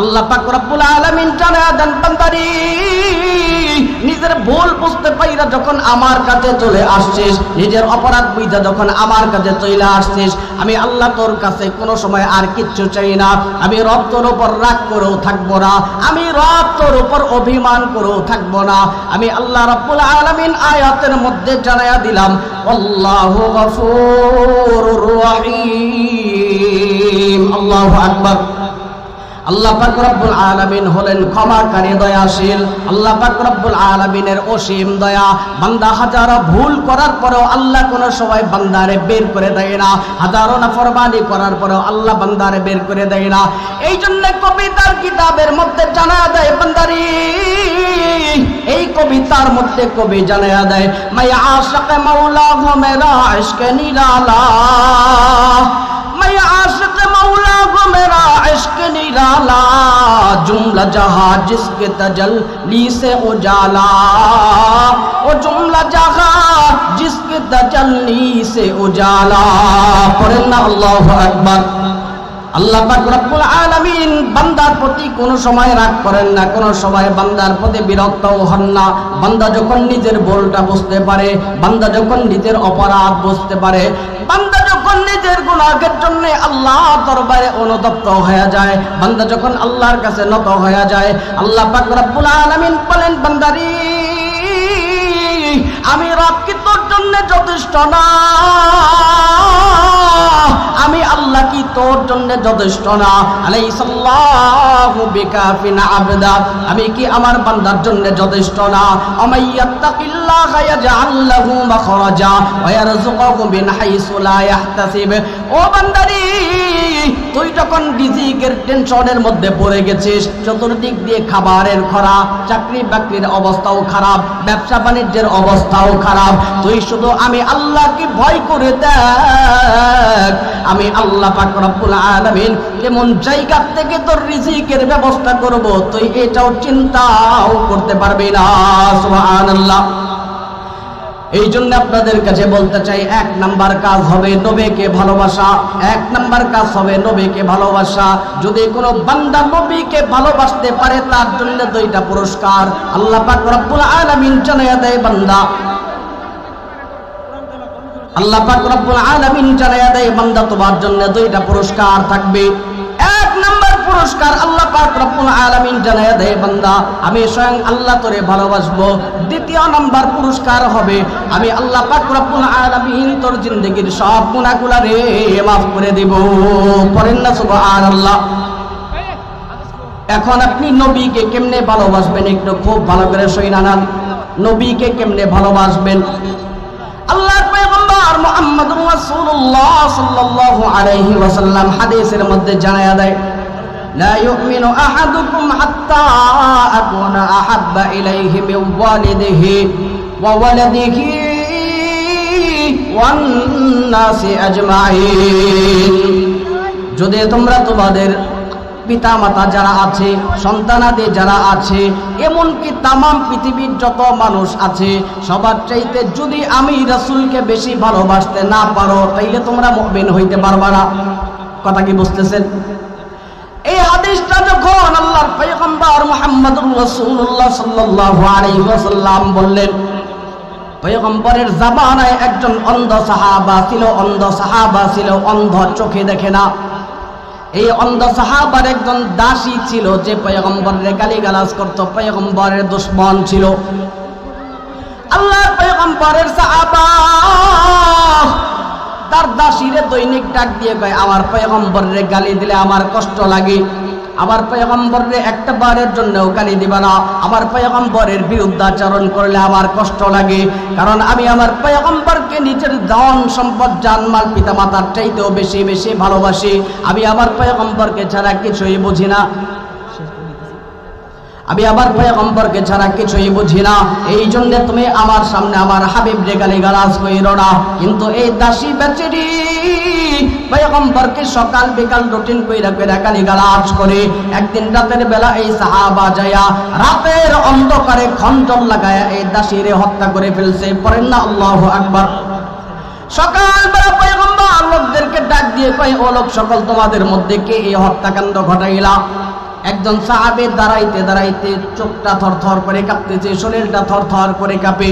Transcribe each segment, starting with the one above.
আল্লাহ পাক রব্বুল আলামিন জানা দেন বান্দারি, নিজের ভুল বুঝতে পাইরা যখন আমার কাছে চলে আসছিস, নিজের অপরাধ বুঝা যখন আমার কাছে চলে আসছিস, আমি আল্লাহ তোর কাছে কোনো সময় আর কিচ্ছু চাই না। আমি রব তোর উপর রাগ করেও থাকব না। আমি রব তোর উপর অভিমান করেও থাকব না। আমি আল্লাহ রব্বুল আলামিন আয়াতের মধ্যে জানাইয়া দিলাম, আল্লাহ গফুরুর রহিম। আল্লাহু আকবার। আল্লাহ পাক রব্বুল আলামিন হলেন ক্ষমাকারী, দয়াশীল। আল্লাহ পাক রব্বুল আলামিনের অসীম দয়া। বান্দা হাজারো ভুল করার পরেও আল্লাহ কোনো সময় বান্দারে বের করে দেয় না। হাজারো নাফরমানি করার পরেও আল্লাহ বান্দারে বের করে দেয় না। এই জন্য কবিতার কিতাবের মধ্যে জানা দেয় বান্দারি, এই কবিতার মধ্যে কবি জানা দেয় মাই আশাক মাওলা হো মেরা ইশক নিরালা মাই আশাক মাওলা হো মেরা নিরালা वाला जुमला जहा जिसके तजल्ली से उजाला। ओ जुमला जहा जिसके तजल्ली से उजाला। पढ़ना अल्लाह अकबर। আল্লাহ পাক রব্বুল আলামিন বান্দার প্রতি কোনো সময় রাগ করেন না, কোনো সময় বান্দার প্রতি বিরক্তও হন না। বান্দা যখন নিজের ভুলটা বুঝতে পারে, বান্দা যখন নিজের অপরাধ বুঝতে পারে, বান্দা যখন নিজের গুনাহের জন্য আল্লাহ দরবারে অনুতপ্ত হয়ে যায়, বান্দা যখন আল্লাহর কাছে নত হয়ে যায়, আল্লাহ পাক রব্বুল আলামিন বলেন, বান্দারি, আমি রব কি তোর জন্য যথেষ্ট না? আমি আল্লাহ কি তোর জন্য যথেষ্ট না? বিকাফিন আবদা। আমি কি আমার বান্দার জন্য যথেষ্ট না? আমাইয়াত্তাকিল্লাহ ইয়াজআল মাখরাজা ওয়া মিন হাইসু লা ইয়াহতাসিব ও বান্দারি তুই যখন রিজিকের টেনশনের মধ্যে পড়ে গেছিস, চতুর্দিক দিয়ে খাবারের খরা চাকরি বাকরির অবস্থাও খারাপ ব্যবসা বাণিজ্যের অবস্থাও খারাপ। তুই শুধু আমি আল্লাহকে ভয় করে দেখ। আমি আল্লাহ পাক আলামিন এমন জায়গা থেকে তোর রিজিকের ব্যবস্থা করব, তুই এটাও চিন্তাও করতে পারবি না। সুবহানাল্লাহ। এই জন্য আপনাদের কাছে বলতে চাই, এক নাম্বার কাজ হবে নবীকে ভালোবাসা, এক নাম্বার কাজ হবে নবীকে ভালোবাসা। যদি কোনো বান্দা নবীকে ভালোবাসতে পারে, তার জন্য দুইটা পুরস্কার। আল্লাহ পাক রব্বুল আলামিন জানায়া দেয়, বান্দা। আল্লাহ পাক রব্বুল আলামিন জানায়া দেয়, বান্দা, তোমার জন্য দুইটা পুরস্কার থাকবে। পুরস্কার আল্লাহ পাক রব্বুল আলামিন জানায়া দেয়, বান্দা, আমি স্বয়ং আল্লাহ তোরে ভালোবাসবো। দ্বিতীয় নাম্বার পুরস্কার হবে, আমি আল্লাহ পাক রব্বুল আলামিন তোর জিন্দেগীর সব গুনাহগুলো রে মাফ করে দেব। করেন না সুবহানাল্লাহ। এখন আপনি নবীকে কেমনে ভালোবাসবেন? একটু খুব ভালো করে সইনানান নবীকে কেমনে ভালোবাসবেন? আল্লাহর পয়গম্বর মুহাম্মদুর রাসূলুল্লাহ সাল্লাল্লাহু আলাইহি ওয়াসাল্লাম হাদিসের মধ্যে জানায়া দেয় لا يؤمن أحدكم حتى أكون أحب إليه من والده وولده والناس أجمعين যদি তোমরা তোমাদের পিতা মাতা যারা আছে সন্তানাদি যারা আছে এমনকি তামাম পৃথিবীর যত মানুষ আছে সবার চাইতে যদি আমি রাসূলকে বেশি ভালোবাসতে না পারো তাইলে তোমরা মুমিন হইতে পারবা না কথা কি বুঝতেছেন এই হাদিসটা যখন আল্লাহর পয়গম্বর মুহাম্মদুর রাসূলুল্লাহ সাল্লাল্লাহু বললেন, পয়গম্বরের জামানায় একজন অন্ধ সাহাবা ছিল, অন্ধ সাহাবা ছিল, অন্ধ চোখে দেখে না। এই অন্ধ সাহাবার একজন দাসী ছিল যে পয়গম্বরের গালিগালাজ করত, পয়গম্বরের দুশ্মন ছিল। আল্লাহ পয়গম্বরের সাহাবা তার দাসীরে দৈনিক ডাক দিয়ে কয়, আমার পয়গম্বরের গালি দিলে আমার কষ্ট লাগে। আমার পয়গম্বরের একটা বারের জন্যও গালি দিবা না। আমার পয়গম্বরের বিরুদ্ধাচরণ করলে আমার কষ্ট লাগে। কারণ আমি আমার পয়গম্বরকে নিজের ধন সম্পদ, জানমাল পিতা মাতার চাইতেও বেশি বেশি ভালোবাসি। আমি আমার পয়গম্বরকে ছাড়া কিছুই বুঝি না। আমি আমার পয়গম্বরকে ছাড়া কিছুই বুঝি না। এই জন্য তুমি আমার সামনে আমার হাবিব রে গালি গালাজ কইর না। কিন্তু এই দাসী বেচারি পয়গম্বরকে সকাল বিকাল রুটিন কইরা কইরা গালি গালাজ করে। একদিন রাতের বেলা এই সাহাবা যায়া রাতের অন্ধকারে খন্ডন লাগায়া এই দাসীরে হত্যা করে ফেলছে। পড়েন না আল্লাহু আকবার। সকালবেলা পয়গম্বর লোকদেরকে ডাক দিয়ে কয়, ও লোক, সকল তোমাদের মধ্যে কে এই হত্যাকাণ্ড ঘটাইলা? একজন সাহাবে দাঁড়াইতে দাঁড়াইতে চোখটা থরথর করে কাঁপতেছে, শরীরটা থরথর করে কাঁপে।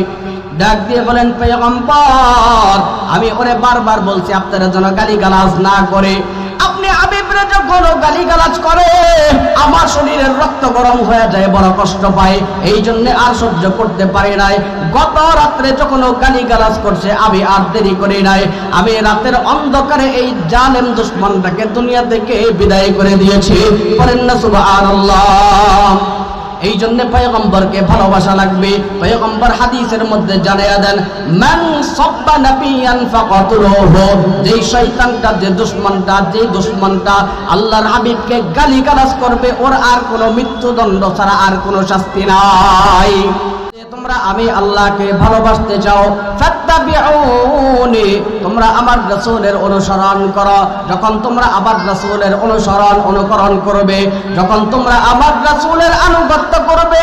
ডাক দিয়ে বলেন, পেয়গম্বর, আমি ওরে বারবার বলছি, আপনারা যেন গালি গালাজ না করে। আপনি আবিবরে যখন গালি গালাজ করে, আমার শরীরের রক্ত গরম হয়ে যায়, বড় কষ্ট পায়। এই জন্য আর সহ্য করতে পারি নাই। গত রাত্রে যখন গালি গালাজ করছে, আমি আর দেরি করি নাই। আমি রাতের অন্ধকারে এই জালেম দুশ্মনটাকে দুনিয়া থেকে বিদায় করে দিয়েছি। বলেন না, সুবহানাল্লাহ। এই জন্য পয়গম্বরকে ভালোবাসা লাগবে। পয়গম্বর হাদিসের মধ্যে জানিয়ে দেন, মান সাব্বা নাবিয়ান ফাকাতুলুহু যেই শয়তানটা, যে দুশমনটা যে দুশমনটা আল্লাহর হাবিবকে গালিগালাজ করবে, ওর আর কোনো মৃত্যুদণ্ড ছাড়া আর কোনো শাস্তি নাই। তোমরা আমি আল্লাহকে ভালোবাসতে চাও তোমরা আমার রাসূলের অনুসরণ করো। যখন তোমরা আমার রাসূলের অনুসরণ অনুকরণ করবে, যখন তোমরা আমার রাসূলের আনুগত্য করবে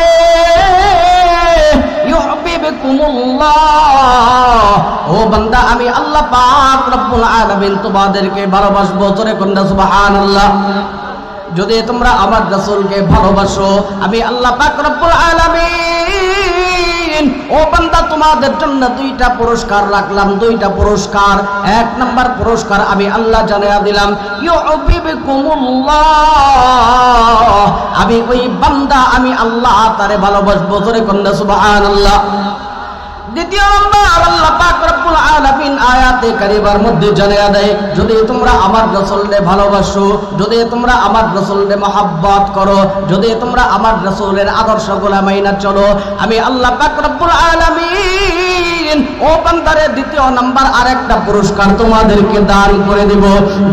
ও বান্দা, আমি আল্লাহ পাক রব্বুল আলামিন তোমাদেরকে ভালোবাসবো তোরে কন্যা সুবহানাল্লাহ। যদি তোমরা আমার রাসূলকে ভালোবাসো, আমি আল্লাহ পাক রব্বুল আলামিন ও বান্দা, তোমাদের জন্য দুইটা পুরস্কার রাখলাম, দুইটা পুরস্কার। এক নাম্বার পুরস্কার আমি আল্লাহ জানাইয়া দিলাম আমি ওই বান্দা, আমি আল্লাহ তারে ভালোবাসবো। তোরে কন্যা, সুবহানাল্লাহ। দ্বিতীয় নম্বর, আল্লাহ পাক রব্বুল আলামিন আয়াতে কারিমার মধ্যে জানিয়ে দেয়, যদি তোমরা আমার রাসূলকে ভালোবাসো, যদি তোমরা আমার রাসূলকে মহাব্বত করো, যদি তোমরা আমার রাসূলের আদর্শগুলো মাইনা চলো, আমি আল্লাহ ও দ্বিতীয় নাম্বার আরেকটা পুরস্কার তোমাদেরকে দান করে দেব।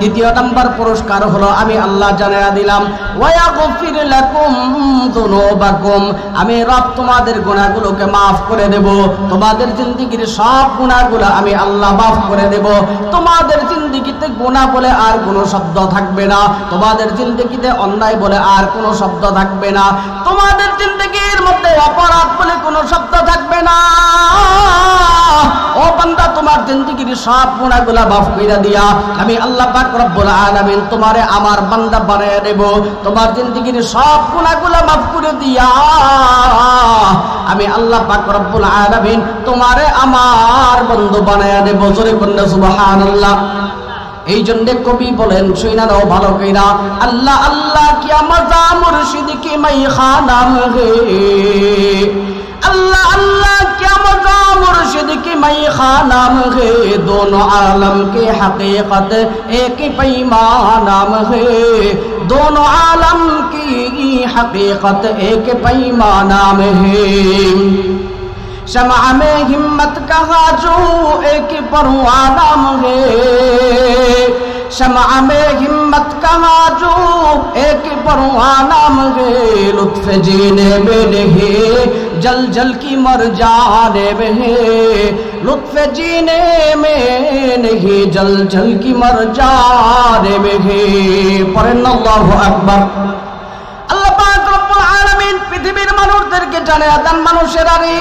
দ্বিতীয় নাম্বার পুরস্কার হলো, আমি আল্লাহ জানিয়ে দিলাম আমি রব তোমাদের গুনাহগুলোকে maaf করে দেব। তোমাদের জিন্দেগির সব গুণাগুলো আমি আল্লাহ মাফ করে দেব। তোমাদের জিন্দিগিতে গুণা বলে আর কোনো শব্দ থাকবে না। তোমাদের জিন্দিগিতে অন্যায় বলে আর কোনো শব্দ থাকবে না। তোমাদের জিন্দিগির মধ্যে অপরাধ বলে কোনো শব্দ থাকবে না। সব গুণাগুলা দিয়া আমি আল্লাহ পাক রব্বুল আলামিন তোমারে আমার বান্দা বানায় দেব। তোমার সব গুণাগুলা মাফ করে দিয়া আমি আল্লাহ পাক রব্বুল আলামিন তোমারে আমার বন্ধু বানায় দেব। জোরে সুবহানাল্লাহ। এই জন্য কবি বলেন সুইনারাও ভালো কইরা, আল্লাহ আল্লাহ কি মাই খানাম হে আল্লাহ আল্লাহ मुर्शिद की मई खानाम है दोनों आलम के हकीकत एक पैमानाम है दोनों आलम की हकीकत एक पैमानाम है शमा में हिम्मत कहा जो एक परवानाम है शमा में हिम्मत कहा जो एक परवानाम है लुत्फ जीने में नहीं जल जल की मर जाने में है लुत्फ जीने में नहीं जल जल की मर जाने में है पर अल्लाह अकबर আল্লাহ পাক রব্বুল আলামিন পৃথিবীর মানুষদেরকে জানিয়ে দেন মানুষের আরে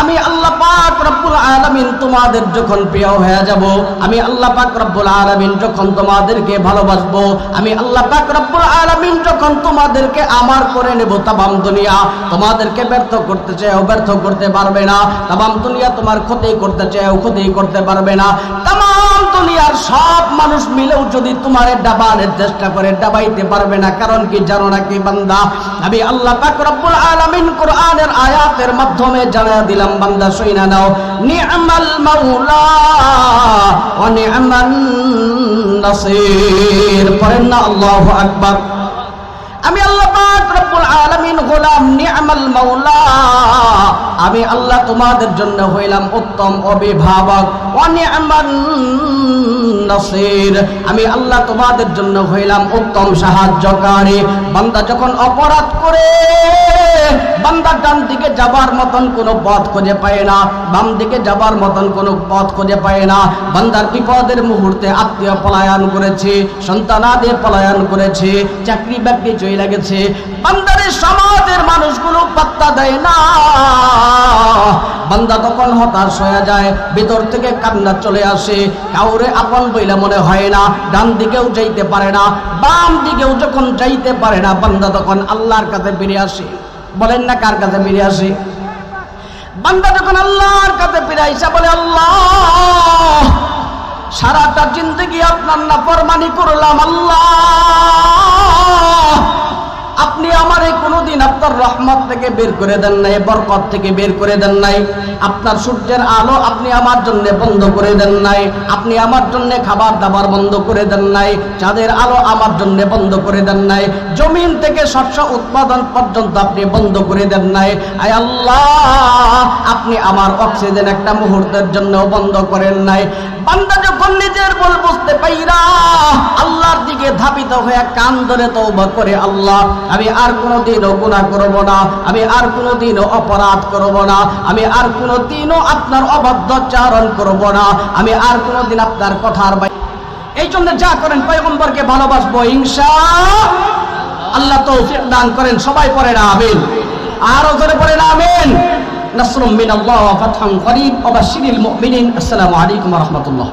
আমি আল্লাহ পাক রব্বুল আলামিন তোমাদের যখন প্রিয় হয়ে যাব, আমি আল্লাহ পাক রব্বুল আলামিন যখন তোমাদেরকে ভালোবাসবো, আমি আল্লাহ পাক রব্বুল আলামিন যখন তোমাদেরকে আমার করে নেব তাবাম দুনিয়া তোমাদেরকে ব্যর্থ করতে চাইও ব্যর্থ করতে পারবে না তাবাম দুনিয়া তোমার ক্ষতি করতে চাইও ক্ষতি করতে পারবে না, তামাম দুনিয়ার সব মানুষ মিলেও যদি তোমার ডাবানের চেষ্টা করে, ডাবাইতে পারবে না। কারণ কি জানো না কি বান্দা? আমি আল্লাহ পাক আলামিন কোরআনের আয়াতের মাধ্যমে জানা দিলাম, বান্দা সইনা নাও। নি'মাল মাওলা ওয়া নাসির। পড়েন না, আল্লাহু আকবার। আমি আল্লাহ রব্বুল আলামিন গোলাম আমি আল্লাহ তোমাদের জন্য হইলাম উত্তম অভিভাবক। আমি আল্লাহ তোমাদের জন্য হইলাম উত্তম সাহায্যকারী। বান্দা যখন অপরাধ করে, বান্দা ডান দিকে যাবার মতন কোনো পথ খুঁজে পায় না, বাম দিকে যাবার মতন কোনো পথ খুঁজে পায় না। বান্দার বিপদের মুহূর্তে আত্মীয় পলায়ন করেছে সন্তানাদের পলায়ন করেছে চাকরি বাকরি চলে লেগেছে। বান্দারের সমাজের মানুষগুলো পাত্তা দেয় না। বান্দা তখন হতাশ হয়ে যায়, ভিতর থেকে কান্না চলে আসে। কাউরে আপন বইলে মনে হয় না, ডান দিকেও যাইতে পারে না, বাম দিকেও যখন যাইতে পারে না, বান্দা তখন আল্লাহর কাছে ফিরে আসে। বলেন না কার কাছে ফিরে আসে? বান্দা যখন আল্লাহর কাছে ফিরে আইসা বলে, আল্লাহ, সারাটা জিন্দগি আপনার না ফরমানি করলাম, আল্লাহ। আপনি আমার এই কোনোদিন আপনার রহমত থেকে বের করে দেন নাই, বরকত থেকে বের করে দেন নাই। আপনার সূর্যের আলো আপনি আমার জন্য বন্ধ করে দেন নাই। আপনি আমার জন্য খাবার দাবার বন্ধ করে দেন নাই। চাঁদের আলো আমার জন্য বন্ধ করে দেন নাই। জমিন থেকে শস্য উৎপাদন পর্যন্ত আপনি বন্ধ করে দেন নাই। আয় আল্লাহ, আপনি আমার অক্সিজেন একটা মুহূর্তের জন্য বন্ধ করেন নাই। বান্দা যখন নিজের বল বুঝতে পাইরা আল্লাহর দিকে ধাবিত হয়ে কান ধরে তওবা করে, আল্লাহ আমি আর কোনোদিনও গুনাহ করব না, আমি আর কোনোদিনও অপরাধ করব না, আমি আর কোনোদিনও আপনার অবাধ্যচারণ করব না, আমি আর কোনোদিন আপনার কথার বাইরে এই জন্য যা করেন পয়গম্বরকে ভালোবাসবো, ইনশা আল্লাহ তৌফিক দান করেন, সবাই পড়েন, আমিন। আরও পরে না আমিন। নাসরুম মিনাল্লাহ ওয়া ফাতহুন করিব ওয়া বাশশিরিল মুমিনিন, আসসালামু আলাইকুম ওয়া রাহমাতুল্লাহ।